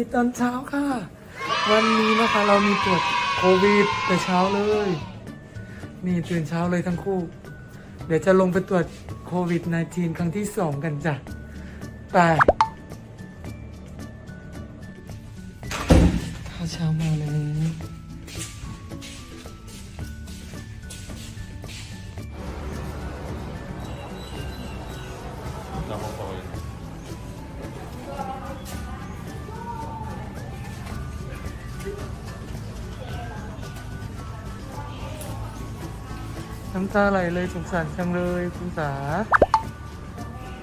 ีตอนเช้าค่ะ วันนี้นะคะเรามีตรวจโควิดแต่เช้าเลย นี่ตื่นเช้าเลยทั้งคู่ เดี๋ยวจะลงไปตรวจโควิด -19 ครั้งที่สองกันจ้ะ ไปข้าวเช้ามาเลย น้ำตาไหลเลยสงสารจังเลยคุณสา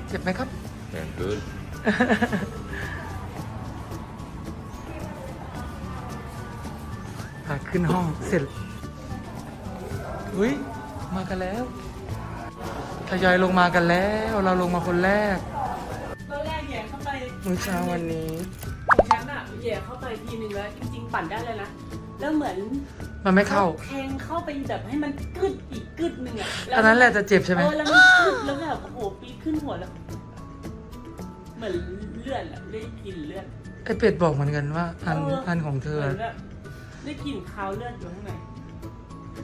เจ็บไหมครับแข็งเกินพาขึ้นห้องเสร็จอุ้ยมากันแล้วทยอยลงมากันแล้ว เราลงมาคนแรกตอนแรกแหย่เข้าไปมื้อเช้าวันนี้ของฉันอะแหย่เข้าไปทีนึงแล้วจริงๆปั่นได้เลยนะ แล้วเหมือน มันไม่เข้า แทงเข้าไปแบบให้มันกึดอีกกึดหนึ่งอะวอันนั้นแหละจะเจ็บใช่ไหม เออแล้วมันกึดแล้วแบบโอ้โหปีดขึ้นหัวแล้ว เหมือนเลือดอะได้กลิ่นเลือด ไอเป็ดบอกเหมือนกันว่า อันเอออั อันของเธอ เหมือนแบบได้กลิ่นคาวเลือดอยู่ข้างใน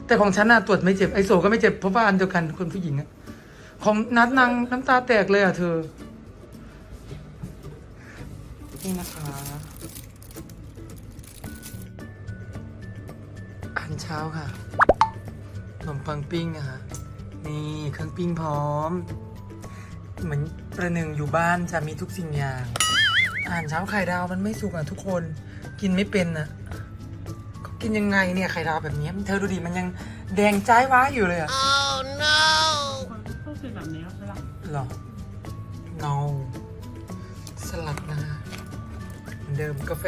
แต่ของฉันน่ะตรวจไม่เจ็บไอโซก็ไม่เจ็บเพราะว่าอันเดียวกันคนผู้หญิงอะของนัดนางน้ำตาแตกเลยอะเธอนี่นะคะาหารเช้าค่ะขนมปังปิ้งอะค่ะนี่เครื่องปิ้งพร้อม เหมือนประหนึ่งอยู่บ้านจะมีทุกสิ่งอย่างอาหารเช้าไข่ดาวมันไม่สุกอะทุกคนกินไม่เป็นอะก็กินยังไงเนี่ยไข่ดาวแบบเนี้ยเธอดูดิมันยังแดงจ้ายว้าอยู่เลยอะคนก็เป็นแบบนี้ใช่ปะหรอ no สลัดนะฮะเหมือนเดิมกาแฟ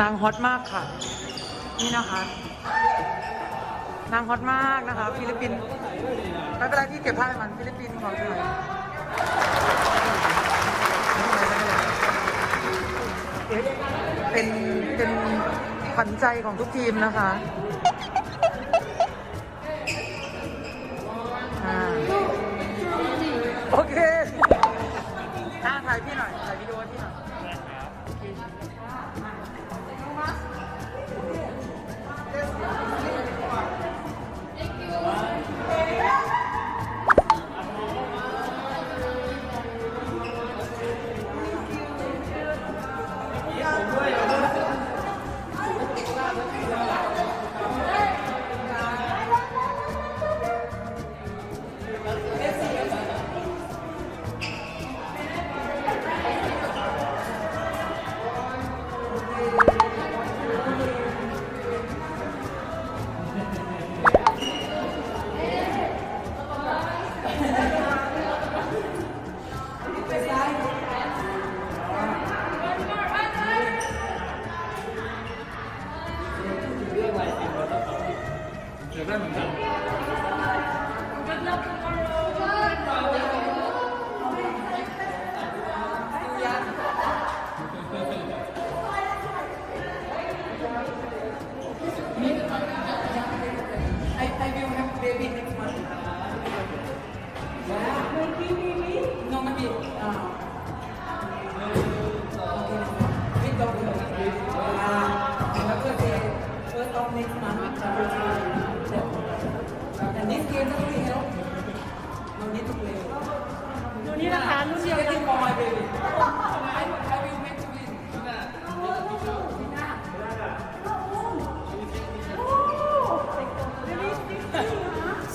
นางฮอตมากค่ะ นี่นะคะ นางฮอตมากนะคะ ฟิลิปปินส์ไม่เป็นไรพี่เก็บผ้าให้มันฟิลิปปินส์ขอถ่ายเป็นเป็นขวัญใจของทุกทีมนะคะโอเค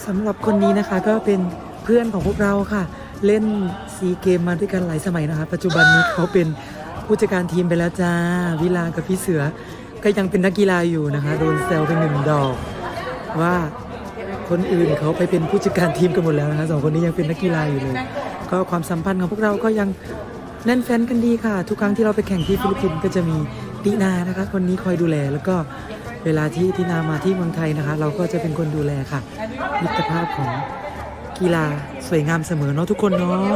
สำหรับคนนี้นะคะก็เป็นเพื่อนของพวกเราค่ะ เล่นซีเกมมาด้วยกันหลายสมัยนะคะ ปัจจุบันนี้เขาเป็นผู้จัดการทีมไปแล้วจ้า วิลากับพี่เสือ ก็ยังเป็นนักกีฬาอยู่นะคะ โดนแซวไปหนึ่งดอก ว่าคนอื่นเขาไปเป็นผู้จัดการทีมกันหมดแล้วนะคะสองคนนี้ยังเป็นนักกีฬาอยู่เลย ก็ความสัมพันธ์ของพวกเราก็ยังแน่นแฟ้นกันดีค่ะ ทุกครั้งที่เราไปแข่งที่ฟิลิปปินส์ก็จะมีตินานะคะ คนนี้คอยดูแลแล้วก็ เวลาที่ตินามาที่เมืองไทยนะคะ เราก็จะเป็นคนดูแลค่ะ มิตรภาพของกีฬาสวยงามเสมอเนาะทุกคนเนาะ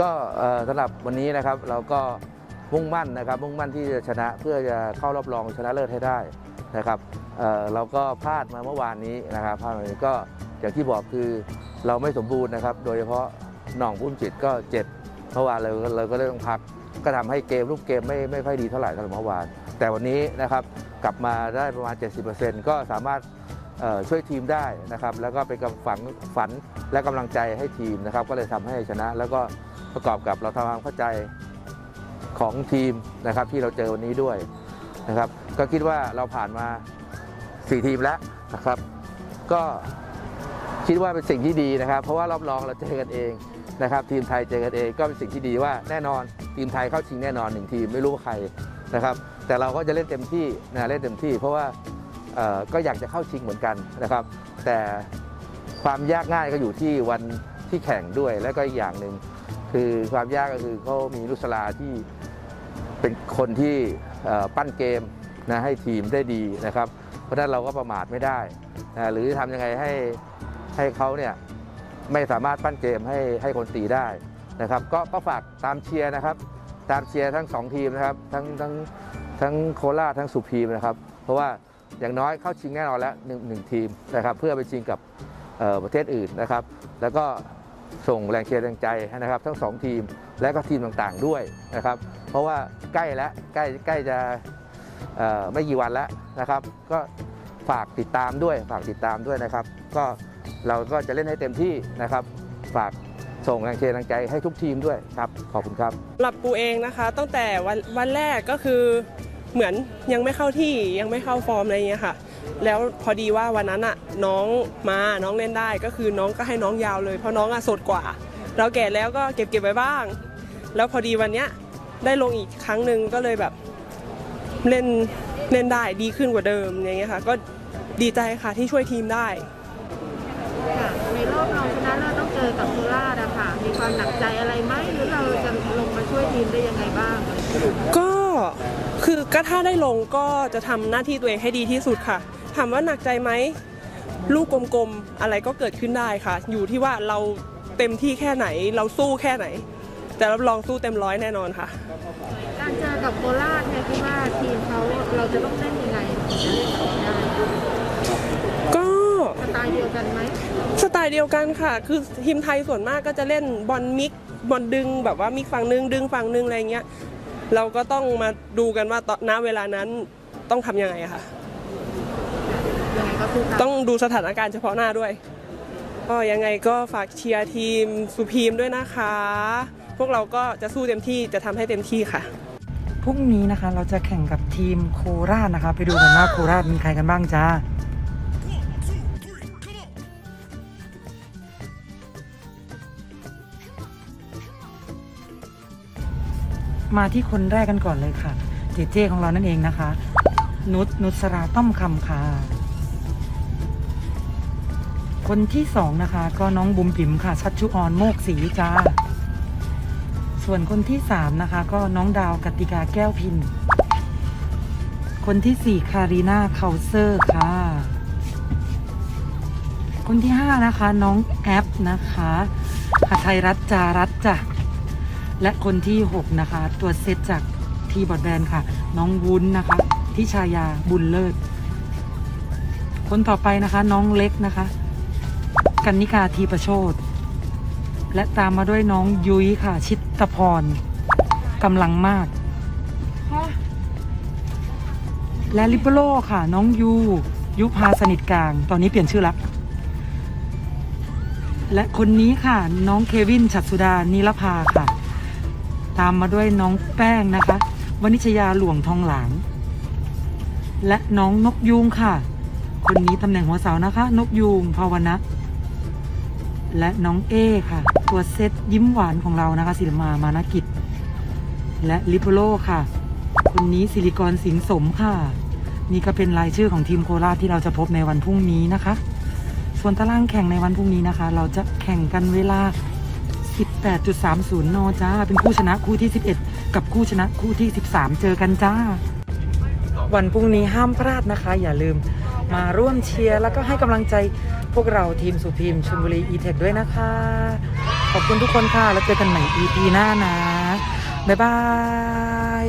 ก็สำหรับวันนี้นะครับเราก็มุ่งมั่นนะครับมุ่งมั่นที่จะชนะเพื่อจะเข้ารอบรองชนะเลิศให้ได้นะครับเเราก็พลาดมาเมื่อวานนี้นะครับพลาดมาก็อย่างที่บอกคือเราไม่สมบูรณ์นะครับ โดยเฉพาะหน่องพุ่มจิตก็เจ็บเมื่อวานเราเราก็เลยต้องพักก็ทำให้เกมรูปเกมไม่ไม่ค่อยดีเท่าไหร่สำหรับเมื่อวาน แต่วันนี้นะครับกลับมาได้ประมาณ 70%ก็สามารถช่วยทีมได้นะครับ แล้วก็เป็นกำฝันฝันและกำลังใจให้ทีมนะครับ ก็เลยทำให้ชนะแล้วก็ ประกอบกับเราทำความเข้าใจของทีมนะครับที่เราเจอวันนี้ด้วยนะครับ ก็คิดว่าเราผ่านมา 4 ทีมแล้วนะครับ ก็คิดว่าเป็นสิ่งที่ดีนะครับ เพราะว่ารอบรองเราเจอกันเองนะครับทีมไทยเจอกันเองก็เป็นสิ่งที่ดีว่าแน่นอนทีมไทยเข้าชิงแน่นอนหนึ่งทีมไม่รู้ว่าใครนะครับ แต่เราก็จะเล่นเต็มที่นะเล่นเต็มที่ เพราะว่าเอ่อก็อยากจะเข้าชิงเหมือนกันนะครับ แต่ความยากง่ายก็อยู่ที่วันที่แข่งด้วยและก็อีกอย่างหนึ่ง คือความยากก็คือเขามีนุสลาที่เป็นคนที่ปั้นเกมนะให้ทีมได้ดีนะครับ เพราะฉะนั้นเราก็ประมาทไม่ได้นะหรือทำยังไงให้ให้เขาเนี่ยไม่สามารถปั้นเกมให้ให้คนตีได้นะครับ ก็ก็ฝากตามเชียร์นะครับ ตามเชียร์ทั้งสองทีมนะครับ ทั้งทั้งทั้งโคราชทั้งสุพีมนะครับ เพราะว่าอย่างน้อยเข้าชิงแน่นอนแล้วหนึ่งหนึ่งทีมนะครับ เพื่อไปชิงกับประเทศอื่นนะครับ แล้วก็ ส่งแรงเชียร์แรงใจนะครับ ทั้งสองทีมและก็ทีมต่างๆด้วยนะครับ เพราะว่าใกล้แล้วใกล้ใกล้จะไม่กี่วันแล้วนะครับ ก็ฝากติดตามด้วยฝากติดตามด้วยนะครับ ก็เราก็จะเล่นให้เต็มที่นะครับ ฝากส่งแรงเชียร์แรงใจให้ทุกทีมด้วยครับ ขอบคุณครับสำหรับปูเองนะคะ ตั้งแต่วันวันแรกก็คือเหมือนยังไม่เข้าที่ยังไม่เข้าฟอร์มอะไรเงี้ยค่ะ แล้วพอดีว่าวันนั้นอะน้องมาน้องเล่นได้ก็คือน้องก็ให้น้องยาวเลยเพราะน้องอะสดกว่า เราแก่แล้วก็เก็บเก็บไว้บ้าง แล้วพอดีวันเนี้ยได้ลงอีกครั้งหนึ่งก็เลยแบบเล่นเล่นได้ดีขึ้นกว่าเดิมอย่างเงี้ยค่ะ ก็ดีใจค่ะที่ช่วยทีมได้ค่ะในรอบรองชนะเลิศต้องเจอกับโคราชอะค่ะมีความหนักใจอะไรไหมหรือเราจะลงมาช่วยทีมได้ยังไงบ้าง ก็คือก็ถ้าได้ลงก็จะทำหน้าที่ตัวเองให้ดีที่สุดค่ะ ถามว่าหนักใจไหมลูกกลมๆอะไรก็เกิดขึ้นได้ค่ะ อยู่ที่ว่าเราเต็มที่แค่ไหน เราสู้แค่ไหน แต่รับรองสู้เต็มร้อยแน่นอนค่ะ การเจอกับโคราชเนี่ยคิดว่าทีมเขาเราจะต้องเล่นยังไงถึงจะเล่นกับเขาได้ก็สไตล์เดียวกันไหมสไตล์เดียวกันค่ะ คือทีมไทยส่วนมากก็จะเล่นบอลมิกบอลดึงแบบว่ามิกฝั่งหนึงดึงฝั่งหนึงอะไรเงี้ย เราก็ต้องมาดูกันว่าตอนณเวลานั้นต้องทำยังไงอะค่ะ ยังไงก็สู้กันต้องดูสถานการณ์เฉพาะหน้าด้วย ก็ยังไงก็ฝากเชียร์ทีมสุพีมด้วยนะคะ พวกเราก็จะสู้เต็มที่จะทำให้เต็มที่ค่ะ พรุ่งนี้นะคะเราจะแข่งกับทีมโคราชนะคะ ไปดูกันว่าโคราชมีใครกันบ้างจ้า มาที่คนแรกกันก่อนเลยค่ะ เจเจของเรานั่นเองนะคะ นุชนุชราต้อมคำค่ะ คนที่สองนะคะ ก็น้องบุ๋มปิ๋มค่ะ ชัดชุออนโมกศรีจ้า ส่วนคนที่สามนะคะ ก็น้องดาวกติกาแก้วพิน คนที่สี่คารีนาเคาเซอร์ค่ะ คนที่ห้านะคะ น้องแอปนะคะหัไทยรัตจารัตจ้ะและคนที่6นะคะ ตัวเซตจากทีบอดแบนค่ะ น้องวุ้นนะคะทิชายาบุญเลิศคนต่อไปนะคะ น้องเล็กนะคะ กันนิกาทีประโชดและตามมาด้วยน้องยุ้ยค่ะ ชิตตพรกำลังมาก และลิเบโรค่ะ น้องยู ยุพาสนิทกลาง ตอนนี้เปลี่ยนชื่อแล้วและคนนี้ค่ะ น้องเควินฉัตรสุดานิรภาค่ะ ตามมาด้วยน้องแป้งนะคะวนิชยาหลวงทองหลาง และน้องนกยูงค่ะ คนนี้ตำแหน่งหัวเสานะคะ นกยูงภาวนะ และน้องเอค่ะ ตัวเซตยิ้มหวานของเรานะคะศิลมามานากิจ และลิโปโลค่ะ คนนี้ซิลิกรสิงสมค่ะ นี่ก็เป็นรายชื่อของทีมโคราชที่เราจะพบในวันพรุ่งนี้นะคะ ส่วนตารางแข่งในวันพรุ่งนี้นะคะ เราจะแข่งกันเวลา 18.30 น จ้า เป็นคู่ชนะคู่ที่ 11 กับคู่ชนะคู่ที่ 13 เจอกันจ้า วันพรุ่งนี้ห้ามพลาดนะคะ อย่าลืม มาร่วมเชียร์แล้วก็ให้กำลังใจพวกเราทีมสุพิมชลบุรีอีเทคด้วยนะคะ ขอบคุณทุกคนค่ะ แล้วเจอกันใหม่ EP หน้านะ บ๊ายบาย